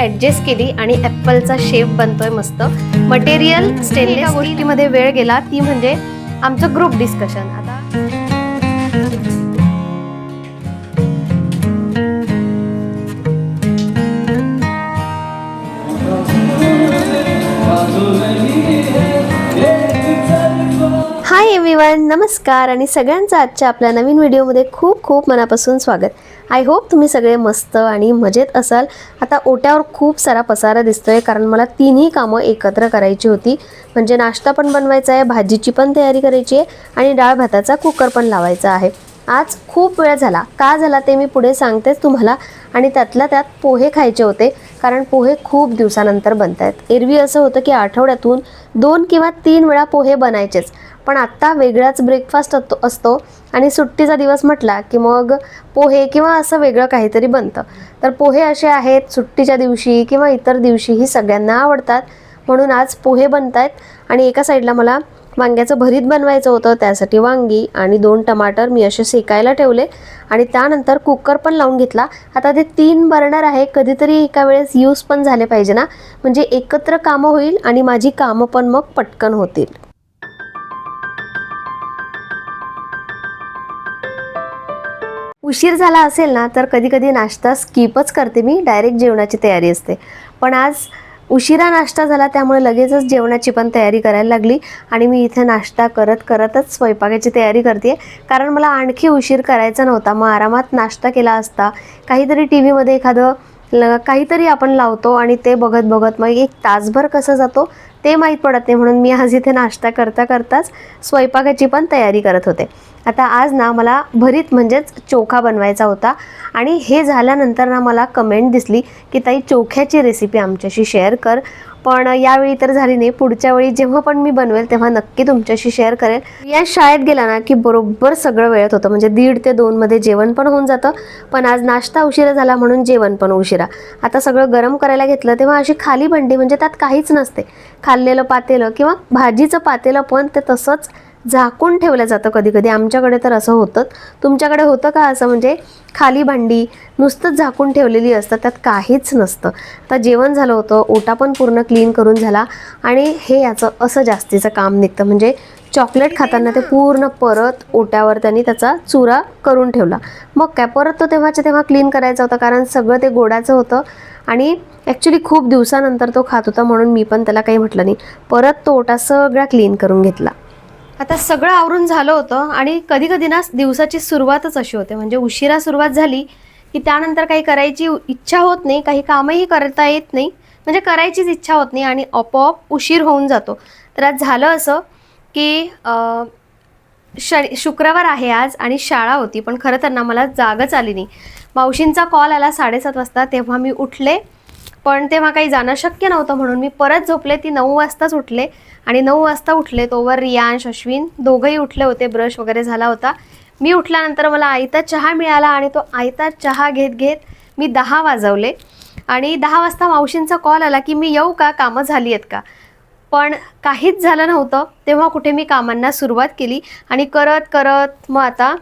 अशी ॲडजस्ट केली आणि ॲपलचा शेप बनतोय मस्त. मटेरियल स्टेनलेस गोष्टीमध्ये वेळ गेला ती म्हणजे आमचं ग्रुप डिस्कशन आता हाय एव्हरीवन नमस्कार आणि सगळ्यांचं आजच्या आपल्या नवीन व्हिडिओमध्ये खूप खूप मनापासून स्वागत. आय होप तुम्ही सगळे मस्त आणि मजेत असाल. आता ओट्यावर खूप सारा पसारा दिसतोय कारण मला तिन्ही कामं एकत्र करायची होती. म्हणजे नाश्ता पण बनवायचा आहे भाजीची पण तयारी करायची आहे आणि डाळ भाताचा कुकर पण लावायचा आहे. आज खूप वेळ झाला. का झाला ते मी पुढे सांगतेच तुम्हाला. आणि त्यातल्या त्यात पोहे खायचे होते कारण पोहे खूप दिवसानंतर बनत आहेत एरवी असं होतं की आठवड्यातून दोन किंवा तीन वेळा पोहे बनायचेच. पण आत्ता वेगळाच ब्रेकफास्ट असतो असतो आणि सुट्टीचा दिवस म्हटला की मग पोहे किंवा असं वेगळं काहीतरी बनतं. तर पोहे असे आहेत सुट्टीच्या दिवशी किंवा इतर दिवशीही सगळ्यांना आवडतात. म्हणून आज पोहे बनत आहेत आणि एका साईडला मला वांग्याचं भरीत बनवायचं होतं त्यासाठी वांगी आणि दोन टमाटर मी असे शेकायला ठेवले. आणि त्यानंतर कुकर पण लावून घेतला. आता ते तीन बर्नर आहे कधीतरी एका वेळेस यूज पण झाले पाहिजे ना. म्हणजे एकत्र कामं होईल आणि माझी कामं पण मग पटकन होतील. उशीर झाला असेल ना तर कधी कधी नाश्ता स्किपच करते मी. डायरेक्ट जेवणाची तयारी असते. पण आज उशिरा नाश्ता झाला त्यामुळे लगेचच जेवणाची पण तयारी करायला लागली. आणि मी इथे नाश्ता करत करतच स्वयंपाकाची तयारी करते कारण मला आणखी उशीर करायचा नव्हता. मग आरामात नाश्ता केला असता. काहीतरी टी व्हीमध्ये एखादं ल काहीतरी आपण लावतो आणि ते बघत बघत मग एक तासभर कसं जातो ते माहीत पडत नाही म्हणून मी आज इथे नाश्ता करता करताच स्वयंपाकाची पण तयारी करत होते. आता आज ना मला भरीत म्हणजेच चोखा बनवायचा होता आणि हे झाल्यानंतर ना मला कमेंट दिसली की ताई चोख्याची रेसिपी आमच्याशी शेअर कर. पण यावेळी तर झाली नाही. पुढच्या वेळी जेव्हा पण मी बनवेल तेव्हा नक्की तुमच्याशी शेअर करेल. या शाळेत गेला ना की बरोबर सगळं वेळेत होतं. म्हणजे दीड ते दोनमध्ये जेवण पण होऊन जातं. पण आज नाश्ता उशिरा झाला म्हणून जेवण पण उशिरा. आता सगळं गरम करायला घेतलं तेव्हा अशी खाली भांडी म्हणजे त्यात काहीच नसते. खाल्लेलं पातेलं किंवा भाजीचं पातेलं पण ते तसंच झाकून ठेवलं जातं कधी कधी आमच्याकडे तर असं होतं. तुमच्याकडे होतं का असं? म्हणजे खाली भांडी नुसतंच झाकून ठेवलेली असतं त्यात काहीच नसतं. आता जेवण झालं होतं ओटा पण पूर्ण क्लीन करून झाला आणि हे याचं असं जास्तीचं काम निघतं. म्हणजे चॉकलेट खाताना ते पूर्ण परत ओट्यावर त्यांनी त्याचा चुरा करून ठेवला. मग काय? परत तो तेव्हाच्या तेव्हा क्लीन करायचा होता कारण सगळं ते गोडाचं होतं आणि ॲक्च्युली खूप दिवसानंतर तो खात होता म्हणून मी पण त्याला काही म्हटलं नाही. परत तो ओटा सगळा क्लीन करून घेतला. आता सगळं आवरून झालं होतं आणि कधी कधी ना दिवसाची सुरुवातच अशी होते. म्हणजे उशिरा सुरुवात झाली की त्यानंतर काही करायची इच्छा होत नाही काही कामही करता येत नाही. म्हणजे करायचीच इच्छा होत नाही आणि आपोआप उशीर होऊन जातो. तर आज झालं असं की श शनि शुक्रवार आहे आज आणि शाळा होती पण खरं तर ना मला जागच आली नाही. मावशींचा कॉल आला साडेसात वाजता तेव्हा मी उठले. पण तेव्हा काही जाणं शक्य नव्हतं म्हणून मी परत झोपले. ती नऊ वाजताच उठले आणि नऊ वाजता उठले तोवर रियांश अश्विन दोघंही उठले होते. ब्रश वगैरे झाला होता. मी उठल्यानंतर मला आयता चहा मिळाला आणि तो आयता चहा घेत घेत मी दहा वाजवले. आणि दहा वाजता मावशींचा कॉल आला की मी येऊ का? कामं झाली आहेत का? पण काहीच झालं नव्हतं. तेव्हा कुठे मी कामांना सुरुवात केली आणि करत करत मग आता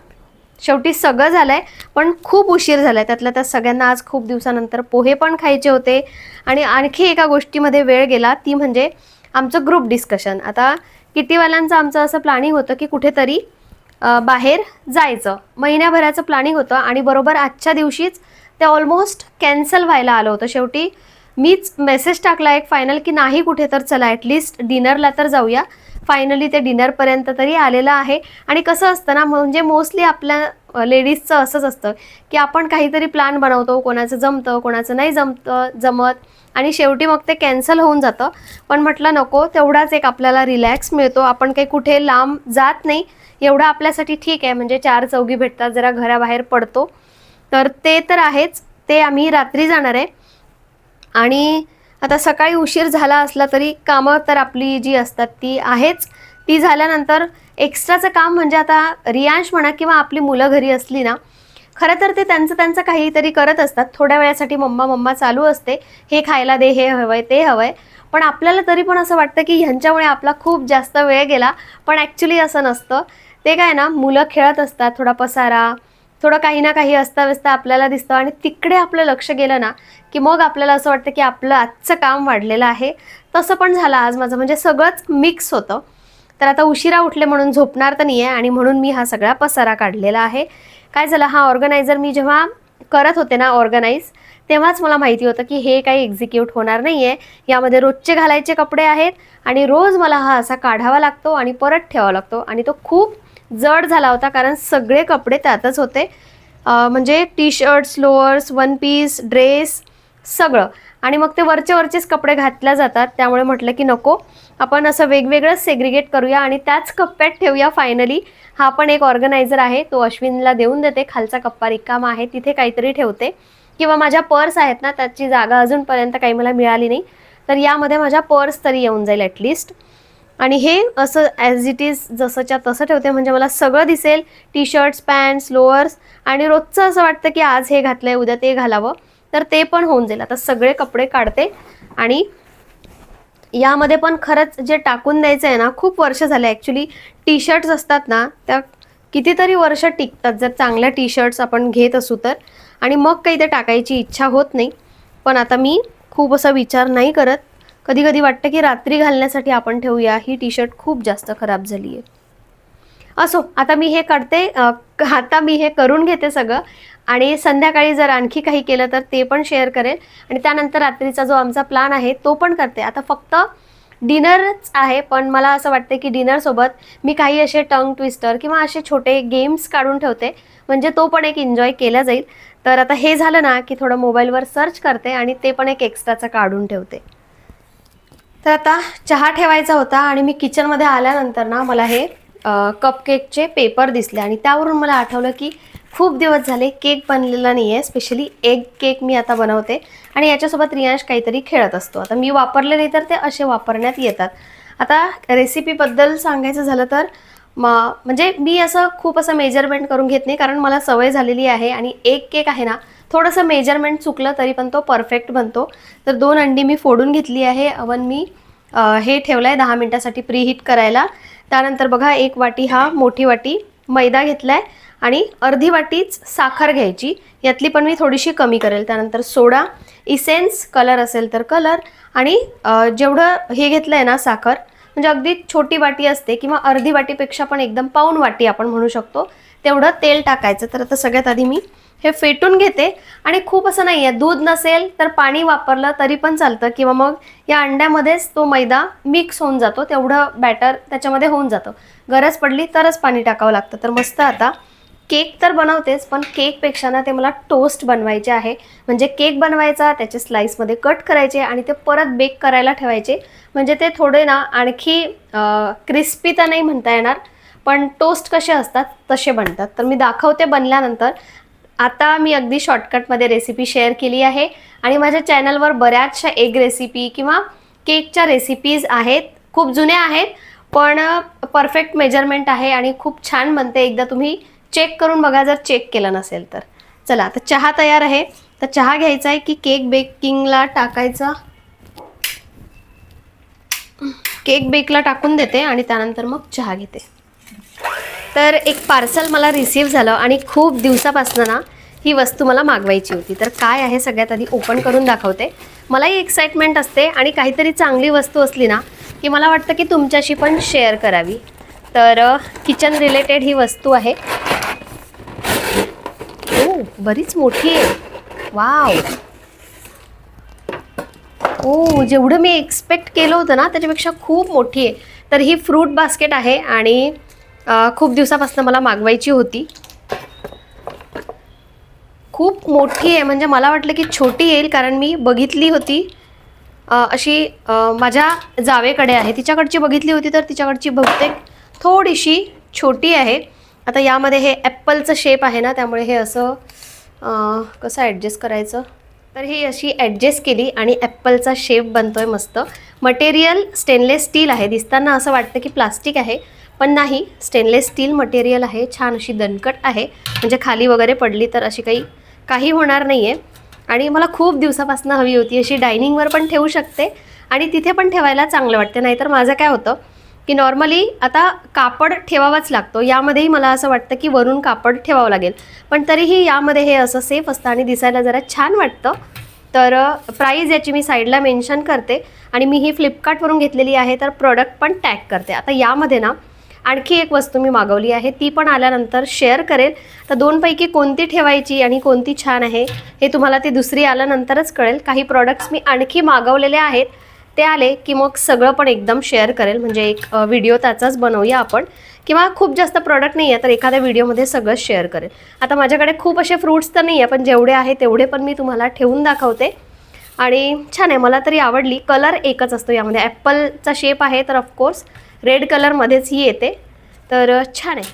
शेवटी सगळं झालं आहे पण खूप उशीर झालाय. आहे त्यातल्या त्यात सगळ्यांना आज खूप दिवसानंतर पोहे पण खायचे होते. आणि आणखी एका गोष्टीमध्ये वेळ गेला ती म्हणजे आमचं ग्रुप डिस्कशन आता किटीवाल्यांचं आमचं असं प्लॅनिंग होतं की कुठेतरी बाहेर जायचं. महिन्याभराचं प्लॅनिंग होतं आणि बरोबर आजच्या दिवशीच ते ऑलमोस्ट कॅन्सल व्हायला आलं होतं. शेवटी मीच मेसेज टाकला एक फायनल की नाही कुठे तर चला ॲटलिस्ट डिनरला तर जाऊया. फायनली ते डिनरपर्यंत तरी आलेलं आहे. आणि कसं असतं ना म्हणजे मोस्टली आपल्या लेडीजचं असंच असतं की आपण काहीतरी प्लॅन बनवतो कोणाचं जमतं कोणाचं नाही जमतं जमत. आणि शेवटी मग ते कॅन्सल होऊन जातं. पण म्हटलं नको तेवढाच एक आपल्याला रिलॅक्स मिळतो. आपण काही कुठे लांब जात नाही. एवढं आपल्यासाठी ठीक आहे. म्हणजे चार चौघी भेटतात जरा घराबाहेर पडतो. तर ते तर आहेच. ते आम्ही रात्री जाणार आहे. आणि आता सकाळी उशीर झाला असला तरी कामं तर आपली जी असतात ती आहेच. ती झाल्यानंतर एक्स्ट्राचं काम म्हणजे आता रियांश म्हणा किंवा आपली मुलं घरी असली ना खरं तर ते त्यांचं त्यांचं काहीतरी करत असतात. थोड्या वेळासाठी मम्मा मम्मा चालू असते. हे खायला दे हे हवंय ते हवंय. पण आपल्याला तरी पण असं वाटतं की ह्यांच्यामुळे आपला खूप जास्त वेळ गेला. पण ॲक्च्युली असं नसतं. ते काय ना मुलं खेळत असतात थोडा पसारा थोडं काही ना काही अस्ताव्यस्त आपल्याला दिसतं आणि तिकडे आपलं लक्ष गेलं ना की मग आपल्याला असं वाटतं की आपलं आजचं काम वाढलेलं आहे. तसं पण झालं आज माझं. म्हणजे सगळंच मिक्स होतं. तर आता उशिरा उठले म्हणून झोपणार तर नाही आहे आणि म्हणून मी हा सगळा पसारा काढलेला आहे. काय झालं? हा ऑर्गनायझर मी जेव्हा करत होते ना ऑर्गनाईज तेव्हाच मला माहिती होतं की हे काही एक्झिक्यूट होणार नाही आहे यामध्ये रोजचे घालायचे कपडे आहेत आणि रोज मला हा असा काढावा लागतो आणि परत ठेवावा लागतो. आणि तो खूप जड झाला होता कारण सगळे कपडे त्यातच होते. म्हणजे T shirts lowers one piece dress सगळं. आणि मग ते वरचे वरचेच कपडे घातल्या जातात. त्यामुळे म्हटलं की नको आपण असं वेगवेगळं सेग्रिगेट करूया आणि त्याच कप्प्यात ठेवूया फायनली हा पण एक ऑर्गनायझर आहे तो अश्विनला देऊन देते. खालचा कप्पा रिकामा आहे तिथे काहीतरी ठेवते. किंवा माझ्या पर्स आहेत ना त्याची जागा अजूनपर्यंत काही मला मिळाली नाही. तर यामध्ये माझ्या पर्स तरी येऊन जाईल ॲटलिस्ट आणि हे असं ॲज इट इज जसंच्या तसं ठेवते. म्हणजे मला सगळं दिसेल. टी शर्ट्स पॅन्ट्स लोअर्स आणि रोजचं असं वाटतं की आज हे घातलंय उद्या ते घालावं. तर ते पण होऊन जाईल. आता सगळे कपडे काढते आणि यामध्ये पण खरंच जे टाकून द्यायचं आहे ना खूप वर्ष झाले. ॲक्च्युली टी शर्ट्स असतात ना त्या कितीतरी वर्ष टिकतात. जर चांगल्या टी शर्ट्स आपण घेत असू तर. आणि मग काही ते टाकायची इच्छा होत नाही. पण आता मी खूप असा विचार नाही करत. कधी कधी वाटतं की रात्री घालण्यासाठी आपण ठेवूया. ही टी शर्ट खूप जास्त खराब झाली आहे. असो आता मी हे काढते. आता मी हे करून घेते सगळं. आणि संध्याकाळी जर आणखी काही केलं तर ते पण शेअर करेल. आणि त्यानंतर रात्रीचा जो आमचा प्लान आहे तो पण करते. आता फक्त डिनरच आहे पण मला असं वाटतं की डिनरसोबत मी काही असे टंग ट्विस्टर किंवा असे छोटे गेम्स काढून ठेवते. म्हणजे तो पण एक एन्जॉय केला जाईल. तर आता हे झालं ना की थोडं मोबाईलवर सर्च करते आणि ते पण एक एक्स्ट्राचं काढून ठेवते. तर आता चहा ठेवायचा होता आणि मी किचनमध्ये आल्यानंतर ना मला हे कपकेकचे पेपर दिसले. आणि त्यावरून मला आठवलं की खूप दिवस झाले केक बनलेला नाही आहे स्पेशली एग केक मी आता बनवते. आणि याच्यासोबत रियांश काहीतरी खेळत असतो. आता मी वापरले नाही तर ते असे वापरण्यात येतात. आता रेसिपीबद्दल सांगायचं झालं तर मा म्हणजे मी असं खूप असं मेजरमेंट करून घेत नाही. कारण मला सवय झालेली आहे आणि एक केक आहे ना थोडंसं मेजरमेंट चुकलं तरी पण तो परफेक्ट बनतो. तर दोन अंडी मी फोडून घेतली आहे. अवन मी आ, हे ठेवलं आहे दहा मिनटासाठी प्रीहीट करायला. त्यानंतर बघा एक वाटी हा मोठी वाटी मैदा घेतला आहे आणि अर्धी वाटीच साखर घ्यायची. यातली पण मी थोडीशी कमी करेल. त्यानंतर सोडा इसेन्स कलर असेल तर कलर आणि जेवढं हे घेतलं आहे ना साखर म्हणजे अगदी छोटी वाटी असते किंवा अर्धी वाटीपेक्षा पण एकदम पाऊन वाटी आपण म्हणू शकतो तेवढं तेल टाकायचं. तर आता सगळ्यात आधी मी हे फेटून घेते. आणि खूप असं नाही आहे दूध नसेल तर पाणी वापरलं तरी पण चालतं. किंवा मग या अंड्यामध्येच तो मैदा मिक्स होऊन जातो. तेवढं बॅटर त्याच्यामध्ये होऊन जातं. गरज पडली तरच पाणी टाकावं लागतं. तर मस्त आता केक तर बनवतेच पण केकपेक्षा ना ते मला टोस्ट बनवायचे आहे. म्हणजे केक बनवायचा त्याचे स्लाईसमध्ये कट करायचे आणि ते परत बेक करायला ठेवायचे. म्हणजे ते थोडे ना आणखी क्रिस्पी तर नाही म्हणता येणार पण टोस्ट कसे असतात तसे बनतात. तर मी दाखवते बनल्यानंतर. आता मी अगदी शॉर्टकटमध्ये रेसिपी शेअर केली आहे आणि माझ्या चॅनलवर बऱ्याचशा एग रेसिपी किंवा केकच्या रेसिपीज आहेत. खूप जुन्या आहेत पण परफेक्ट मेजरमेंट आहे आणि खूप छान बनते. एकदा तुम्ही चेक करून बघा जर चेक केलं नसेल तर. चला आता चहा तयार आहे. तर चहा घ्यायचा आहे की केक बेकिंगला टाकायचा? केक बेकला टाकून देते आणि त्यानंतर मग चहा घेते. तर एक पार्सल मला रिसीव्ह झालं आणि खूप दिवसापासून ना ही वस्तू मला मागवायची होती. तर काय आहे सगळ्यात आधी ओपन करून दाखवते. मलाही एक्साइटमेंट असते आणि काहीतरी चांगली वस्तू असली ना की मला वाटतं की तुमच्याशी पण शेअर करावी. तर किचन रिलेटेड ही वस्तू आहे. बरीच मोठी आहे. वाव. ओ जेवढं मी एक्सपेक्ट केलं होतं ना त्याच्यापेक्षा खूप मोठी आहे. तर ही फ्रूट बास्केट आहे आणि खूप दिवसापासून मला मागवायची होती. खूप मोठी आहे म्हणजे मला वाटलं की छोटी येईल कारण मी बघितली होती. अशी माझ्या जावेकडे आहे. तिच्याकडची बघितली होती तर तिच्याकडची बहुतेक थोडीशी छोटी आहे. आता यामध्ये हे ॲप्पलचं शेप आहे ना त्यामुळे हे असं कसं ॲडजस्ट करायचं? तर ही अशी ॲडजस्ट केली आणि ॲप्पलचा शेप बनतोय मस्त. मटेरियल स्टेनलेस स्टील आहे. दिसताना असं वाटतं की प्लास्टिक आहे पण नाही. स्टेनलेस स्टील मटेरियल आहे. छान अशी दणकट आहे. म्हणजे खाली वगैरे पडली तर अशी काही काही होणार नाही आहे आणि मला खूप दिवसापासून हवी होती. अशी डायनिंगवर पण ठेवू शकते. आणि तिथे पण ठेवायला चांगलं वाटते. नाहीतर माझं काय होतं की नॉर्मली आता कापड ठेवावाच लागतो. यामध्येही मला असं वाटतं की वरून कापड ठेवावं लागेल. पण तरीही यामध्ये हे असं सेफ असतं आणि दिसायला जरा छान वाटतं. तर प्राईज याची मी साईडला मेन्शन करते. आणि मी ही फ्लिपकार्टवरून घेतलेली आहे तर प्रॉडक्ट पण टॅग करते. आता यामध्ये ना आणखी एक वस्तू मी मागवली आहे. ती पण आल्यानंतर शेअर करेल. तर दोनपैकी कोणती ठेवायची आणि कोणती छान आहे हे तुम्हाला ती दुसरी आल्यानंतरच कळेल. काही प्रॉडक्ट्स मी आणखी मागवलेले आहेत. ते आले की मग सगळं पण एकदम शेअर करेल. म्हणजे एक व्हिडिओ त्याचाच बनवूया आपण. किंवा खूप जास्त प्रॉडक्ट नाही आहे तर एखाद्या व्हिडिओमध्ये सगळं शेअर करेल. आता माझ्याकडे खूप असे फ्रूट्स तर नाही आहे पण जेवढे आहे तेवढे पण मी तुम्हाला ठेवून दाखवते. आणि छान आहे मला तरी आवडली. कलर एकच असतो यामध्ये. ॲप्पलचा शेप आहे तर ऑफकोर्स रेड कलरमध्येच ही येते. तर छान आहे.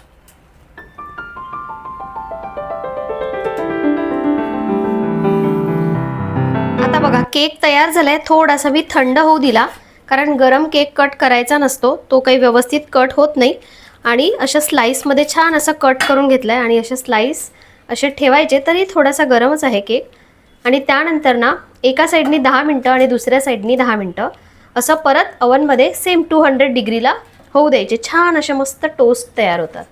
केक तयार झालाय. थोडासा मी थंड होऊ दिला. कारण गरम केक कट करायचा नसतो. तो काही व्यवस्थित कट होत नाही. आणि अशा स्लाईसमध्ये छान असं कट करून घेतलं आहे आणि असे स्लाईस असे ठेवायचे तरी थोडासा गरमच आहे केक. आणि त्यानंतर ना एका साईडनी दहा मिनटं आणि दुसऱ्या साईडनी दहा मिनटं असं परत अवनमध्ये सेम टू हंड्रेड डिग्रीला होऊ द्यायचे. छान असे मस्त टोस्ट तयार होतात.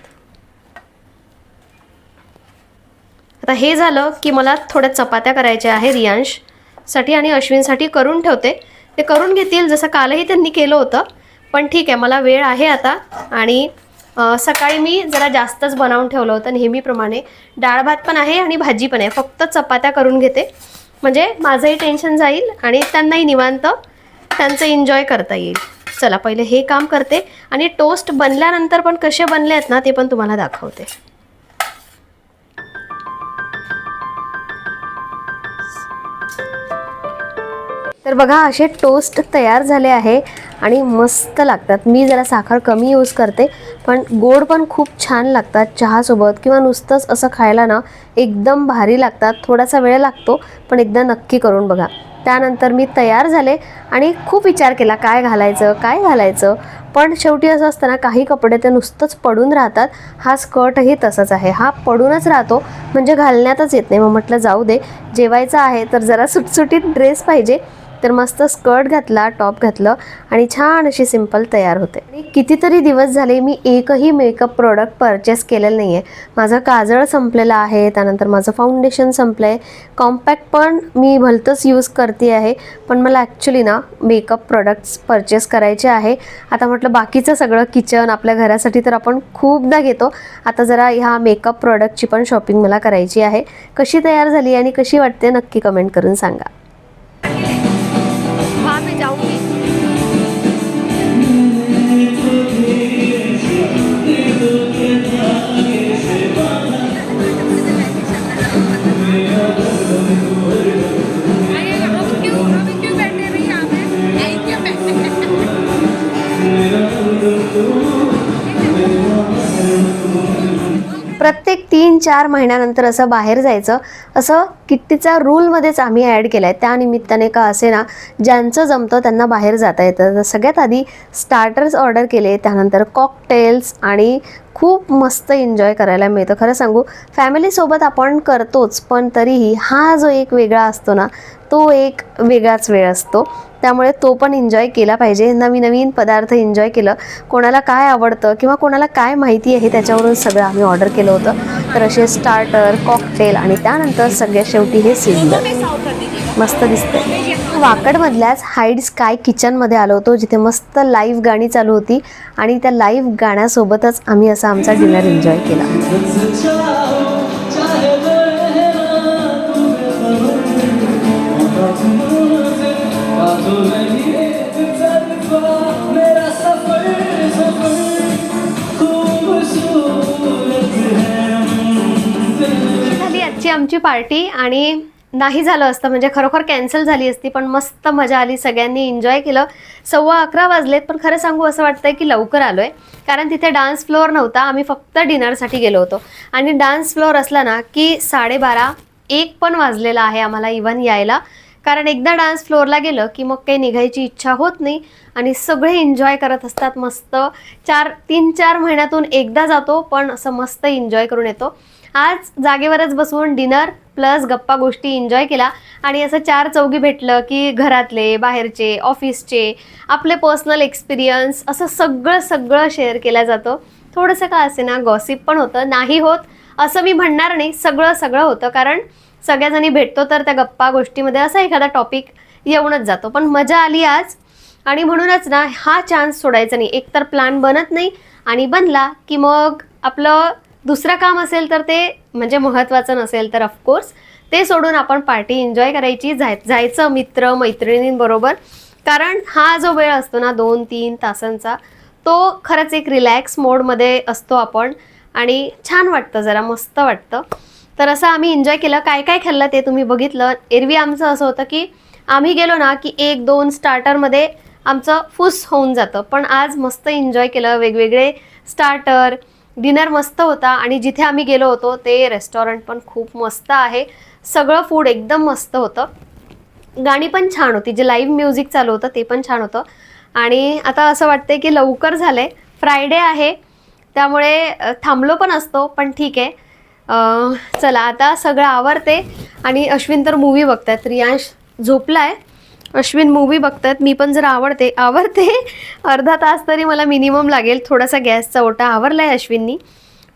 आता हे झालं की मला थोड्या चपात्या करायच्या आहे रियांश. साठी आणि अश्विनसाठी करून ठेवते. ते करून घेतील जसं कालही त्यांनी केलं होतं. पण ठीक आहे मला वेळ आहे आता. आणि सकाळी मी जरा जास्तच बनवून ठेवलं होतं नेहमीप्रमाणे. डाळ भात पण आहे आणि भाजी पण आहे. फक्त चपात्या करून घेते. म्हणजे माझंही टेन्शन जाईल आणि त्यांनाही निवांत त्यांचं एन्जॉय करता येईल. चला पहिले हे काम करते. आणि टोस्ट बनल्यानंतर पण कसे बनले आहेत ना ते पण तुम्हाला दाखवते. तर बघा असे टोस्ट तयार झाले आहे आणि मस्त लागतात. मी जरा साखर कमी यूज करते पण गोड पण खूप छान लागतात चहासोबत किंवा नुसतंच असं खायला ना एकदम भारी लागतात. थोडासा वेळ लागतो पण एकदा नक्की करून बघा. त्यानंतर मी तयार झाले आणि खूप विचार केला काय घालायचं काय घालायचं? पण शेवटी असं असतं ना काही कपडे ते नुसतंच पडून राहतात. हा स्कर्टही तसाच आहे. हा पडूनच राहतो म्हणजे घालण्यातच येत नाही. मग म्हटलं जाऊ दे जेवायचं आहे तर जरा सुटसुटीत ड्रेस पाहिजे. तर मस्त स्कर्ट घातला टॉप घातलं आणि छान अशी सिंपल तयार होते. आणि कितीतरी दिवस झाले मी एकही मेकअप प्रोडक्ट परचेस केलेलं नाही आहे माझं काजळ संपलेलं आहे त्यानंतर माझं फाउंडेशन संपलं आहे कॉम्पॅक्ट पण मी भलतंच यूज करते आहे पण मला ॲक्च्युली ना मेकअप प्रोडक्ट्स परचेस करायचे आहे. आता म्हटलं बाकीचं सगळं किचन आपल्या घरासाठी तर आपण खूपदा घेतो. आता जरा ह्या मेकअप प्रोडक्टची पण शॉपिंग मला करायची आहे. कशी तयार झाली आणि कशी वाटते नक्की कमेंट करून सांगा. चार महिन्यानंतर असं बाहेर जायचं. असं किट्टीचा रूलमध्येच आम्ही ॲड केलं आहे त्यानिमित्ताने का असे ना ज्यांचं जमतं त्यांना बाहेर जाता येतं. तर सगळ्यात आधी स्टार्टर्स ऑर्डर केले. त्यानंतर कॉकटेल्स आणि खूप मस्त एन्जॉय करायला मिळतं. खरं सांगू फॅमिलीसोबत आपण करतोच पण तरीही हा जो एक वेगळा असतो ना तो एक वेगळाच वेळ असतो. त्यामुळे तो पण एन्जॉय केला पाहिजे. नवीन नवीन पदार्थ एन्जॉय केलं. कोणाला काय आवडतं किंवा कोणाला काय माहिती आहे त्याच्यावरून सगळं आम्ही ऑर्डर केलं होतं. तर असे स्टार्टर कॉकटेल आणि त्यानंतर सगळ्या शेवटी हे सिलेंडर मस्त दिसतं वाकडमधल्याच हाईड स्काय किचनमध्ये आलो होतो जिथे मस्त लाईव्ह गाणी चालू होती आणि त्या लाईव्ह गाण्यासोबतच आम्ही असा आमचा डिनर एन्जॉय केला. आमची पार्टी आणि नाही झालं असतं म्हणजे खरोखर कॅन्सल झाली असती पण मस्त मजा आली सगळ्यांनी एन्जॉय केलं. सव्वा अकरा वाजलेत पण खरं सांगू असं वाटतंय की लवकर आलोय. कारण तिथे डान्स फ्लोअर नव्हता आम्ही फक्त डिनरसाठी गेलो होतो. आणि डान्स फ्लोअर असला ना की साडेबारा एक पण वाजलेला आहे आम्हाला इव्हन यायला. कारण एकदा डान्स फ्लोअरला गेलं की मग काही निघायची इच्छा होत नाही आणि सगळे एन्जॉय करत असतात मस्त. चार तीन चार महिन्यातून एकदा जातो पण असं मस्त एन्जॉय करून येतो. आज जागेवरच बसून डिनर प्लस गप्पा गोष्टी एन्जॉय केला. आणि असं चार चौघी भेटलं की घरातले बाहेरचे ऑफिसचे आपले पर्सनल एक्सपिरियन्स असं सगळं सगळं शेअर केलं जातं. थोडंसं का असे ना गॉसिप पण होतं. नाही होत असं मी म्हणणार नाही. सगळं सगळं होतं. कारण सगळ्याजणी भेटतो तर त्या गप्पा गोष्टीमध्ये असा एखादा टॉपिक येऊनच जातो. पण मजा आली आज. आणि म्हणूनच ना हा चान्स सोडायचा नाही. एकतर प्लॅन बनत नाही आणि बनला की मग आपलं दुसरं काम असेल तर ते म्हणजे महत्त्वाचं नसेल तर ऑफकोर्स ते सोडून आपण पार्टी एन्जॉय करायची जाय जायचं मित्र मैत्रिणींबरोबर. कारण हा जो वेळ असतो ना दोन तीन तासांचा तो खरंच एक रिलॅक्स मोडमध्ये असतो आपण आणि छान वाटतं जरा मस्त वाटतं. तर असं आम्ही एन्जॉय केलं. काय काय खाल्लं ते तुम्ही बघितलं. एरवी आमचं असं होतं की आम्ही गेलो ना की एक दोन स्टार्टरमध्ये आमचं फुस होऊन जातं. पण आज मस्त एन्जॉय केलं. वेगवेगळे स्टार्टर डिनर मस्त होता आणि जिथे आम्ही गेलो होतो ते रेस्टॉरंट पण खूप मस्त आहे. सगळं फूड एकदम मस्त होतं. गाणी पण छान होती. जे लाईव्ह म्युझिक चालू होतं ते पण छान होतं. आणि आता असं वाटतंय की लवकर झालंय. फ्रायडे आहे. त्यामुळे थांबलो पण असतो पण ठीक आहे. चला आता सगळं आवरते. आणि अश्विन तर मूवी बघतायत. रियांश झोपला आहे अश्विन मूवी बघतात मी पण जर आवडते आवडते अर्धा तास तरी मला मिनिमम लागेल. थोडासा गॅसचा ओटा आवरला आहे अश्विननी.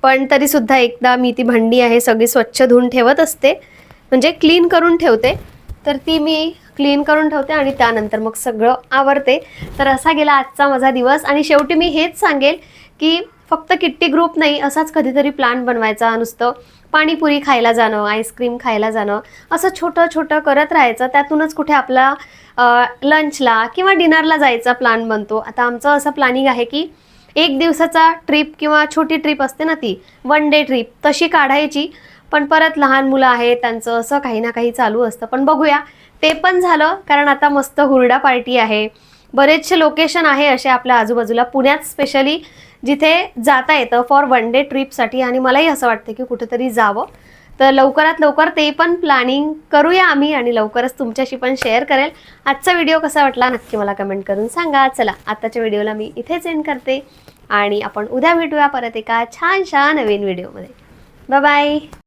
पण तरीसुद्धा एकदा मी ती भांडी आहे सगळी स्वच्छ धुवून ठेवत असते. म्हणजे क्लीन करून ठेवते. तर ती मी क्लीन करून ठेवते आणि त्यानंतर मग सगळं आवरते. तर असा गेला आजचा माझा दिवस. आणि शेवटी मी हेच सांगेल की फक्त किट्टी ग्रुप नाही असाच कधीतरी प्लॅन बनवायचा नुसतं. पाणीपुरी खायला जाणं आईस्क्रीम खायला जाणं असं छोटं छोटं करत राहायचं. त्यातूनच कुठे आपला लंचला किंवा डिनरला जायचा प्लॅन बनतो. आता आमचं असं प्लॅनिंग आहे की एक दिवसाचा ट्रिप किंवा छोटी ट्रिप असते ना ती वन डे ट्रिप तशी काढायची. पण परत लहान मुलं आहेत त्यांचं असं काही ना काही चालू असतं. पण बघूया ते पण झालं कारण आता मस्त हुरडा पार्टी आहे. बरेचसे लोकेशन आहे असे आपल्या आजूबाजूला. पुण्यात स्पेशली जिथे जाता येतं फॉर वन डे ट्रिपसाठी आणि मलाही असं वाटतं की कुठेतरी जावं. तर लवकरात लवकर ते पण प्लॅनिंग करूया आम्ही आणि लवकरच तुमच्याशी पण शेअर करेल. आजचा व्हिडिओ कसा वाटला नक्की मला कमेंट करून सांगा. चला आत्ताच्या व्हिडिओला मी इथेच एंड करते. आणि आपण उद्या भेटूया परत एका छानशा नवीन व्हिडिओमध्ये बाय